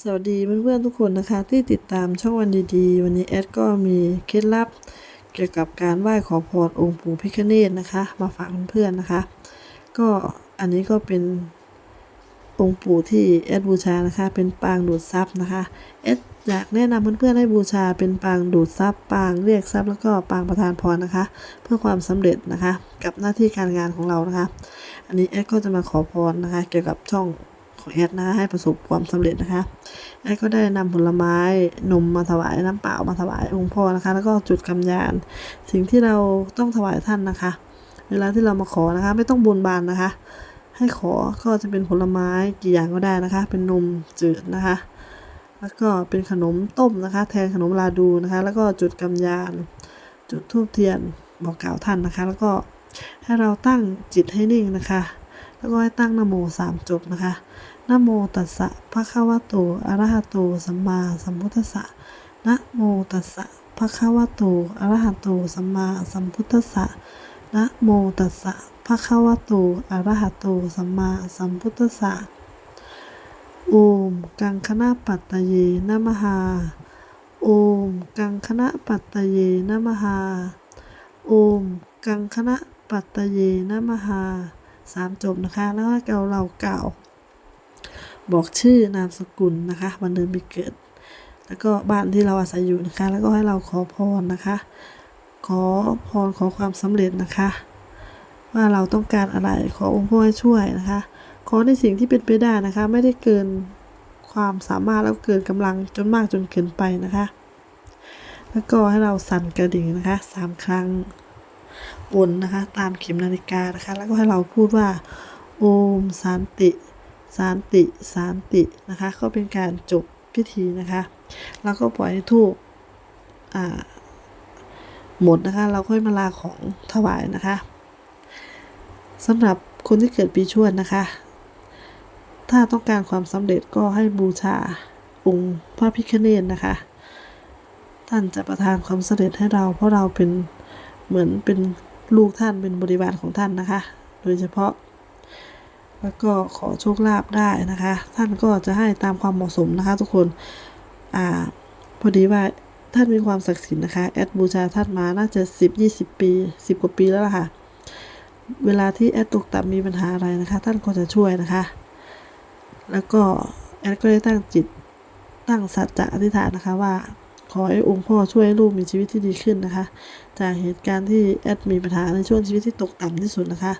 สวัสดีเพื่อนๆทุกคนนะคะที่ติดตามช่องวันดีๆ วันนี้แอดก็มีเคล็ดลับเกี่ยวกับการไหว้ขอพรองค์ปู่พิฆเนศนะคะ มาฝากเพื่อนๆนะคะ ก็อันนี้ก็เป็นองค์ปู่ที่แอดบูชานะคะ เป็นปางดูดซับนะคะแอดอยากแนะนำเพื่อนๆให้บูชาเป็นปางดูดซับปางเรียกทรัพย์แล้วก็ปางประทานพรนะคะ เพื่อความสำเร็จนะคะ กับหน้าที่การงานของเรานะคะ อันนี้แอดก็จะมาขอพรนะคะ เกี่ยวกับช่อง ของแอดนะ ให้ประสบความสำเร็จนะคะ แอดก็ได้นำผลไม้นมมาถวายน้ำเปล่ามาถวายองค์พ่อนะคะ แล้วก็จุดกำยาน สิ่งที่เราต้องถวายท่านนะคะ เวลาที่เรามาขอนะคะ ไม่ต้องบนบานนะคะ ให้ขอก็จะเป็นผลไม้กี่อย่างก็ได้นะคะ เป็นนมจืดนะคะ แล้วก็เป็นขนมต้มนะคะ แทนขนมลาดูนะคะ แล้วก็จุดกำยาน จุดธูปเทียนบอกกล่าวท่านนะคะ แล้วก็ให้เราตั้งจิตให้นิ่งนะคะ แล้วก็ให้ตั้งนโมสามจบนะคะนโมตัสสะภะคะวะโตอะระหะโตสัมมาสัมพุทธัสสะนะโมตัสสะภะคะวะโตอะระหะโตสัมมาสัมพุทธัสสะนะโมตัสสะภะคะวะโตอะระหะโตสัมมาสัมพุทธัสสะโอมกังคณะปัตตเยนะมหาโอมกังคณะปัตตเยนะมหาโอมกังคณะปัตตเยนะมหา สามจบนะคะ แล้วก็เราเรากล่า บอกชื่อนามสกุลนะคะ วันเดือนปีเกิด แล้วก็บ้านที่เราอาศัยอยู่นะคะ แล้วก็ให้เราขอพรนะคะ ขอพรขอความสำเร็จนะคะ ว่าเราต้องการอะไรขอองค์พ่อให้ช่วยนะคะ ขอในสิ่งที่เป็นไปได้นะคะ ไม่ได้เกินความสามารถแล้วเกินกำลังจนมากจนเกินไปนะคะ แล้วก็ให้เราสั่นกระดิ่งนะคะสามครั้ง วนนะคะ ตามเข็มนาฬิกานะคะ แล้วก็ให้เราพูดว่า โอมสานติ สานติ สานตินะคะ ก็เป็นการจบพิธีนะคะ แล้วก็ปล่อยให้ทูบอ่าหมดนะคะ เราค่อยมาลาของถวายนะคะสำหรับคนที่เกิดปีชวดนะคะ ถ้าต้องการความสำเร็จก็ให้บูชาองค์พระพิฆเนศนะคะ ท่านจะประทานความสำเร็จให้เราเพราะเราเป็น เหมือนเป็นลูกท่านเป็นบริวารของท่านนะคะ โดยเฉพาะ แล้วก็ขอโชคลาภได้นะคะ ท่านก็จะให้ตามความเหมาะสมนะคะ ทุกคนอ่าพอดีว่าท่านมีความศักดิ์สิทธิ์นะคะแอดบูชาท่านมาน่าจะสิบยี่สิบปีสิบกว่าปีแล้วล่ะค่ะ เวลาที่แอดตกต่ำมีปัญหาอะไรนะคะ ท่านก็จะช่วยนะคะ แล้วก็แอดก็ได้ตั้งจิตตั้งสัจจะอธิษฐานนะคะว่า ขอให้องค์พ่อช่วยให้ลูกมีชีวิตที่ดีขึ้นนะคะ จากเหตุการณ์ที่แอดมีปัญหาในช่วงชีวิตที่ตกต่ำที่สุดนะคะ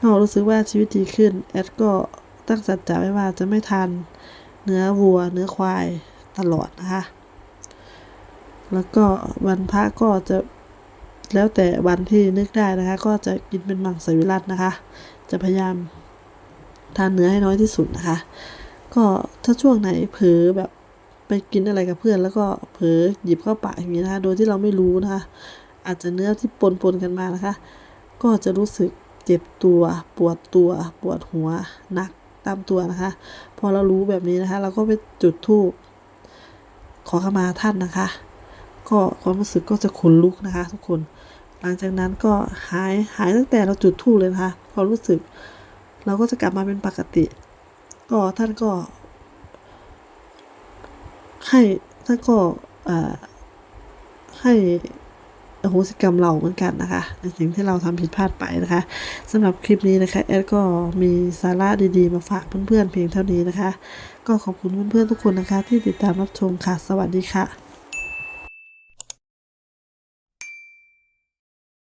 ก็รู้สึกว่าชีวิตดีขึ้น แอดก็ตั้งสัจจะไว้ว่าจะไม่ทานเนื้อวัว เนื้อควายตลอดนะคะ แล้วก็วันพระก็จะแล้วแต่วันที่นึกได้นะคะ ก็จะกินเป็นมังสวิรัตนะคะ จะพยายามทานเนื้อให้น้อยที่สุดนะคะ ก็ถ้าช่วงไหนเผลอแบบ ไปกินอะไรกับเพื่อน แล้วก็เผลอหยิบเข้าปากอย่างนี้นะคะโดยที่เราไม่รู้นะคะอาจจะเนื้อที่ปนปนกันมานะคะ ก็จะรู้สึกเจ็บตัวปวดตัวปวดหัวหนักตามตัวนะคะ พอเรารู้แบบนี้นะคะ เราก็ไปจุดธูปขอขมาท่านนะคะ ก็ความรู้สึกก็จะขนลุกนะคะ ทุกคน หลังจากนั้นก็หายหายตั้งแต่เราจุดธูปเลยนะคะความรู้สึก เราก็จะกลับมาเป็นปกติ ก็ท่านก็ ให้ท่านก็ให้อโหสิกรรมเราเหมือนกันนะคะ ในสิ่งที่เราทำผิดพลาดไปนะคะสำหรับคลิปนี้นะคะแอดก็มีสาระดีๆ มาฝากเพื่อนๆเพียงเท่านี้นะคะ ก็ขอบคุณเพื่อนๆทุกคนนะคะ ที่ติดตามรับชมค่ะ สวัสดีค่ะ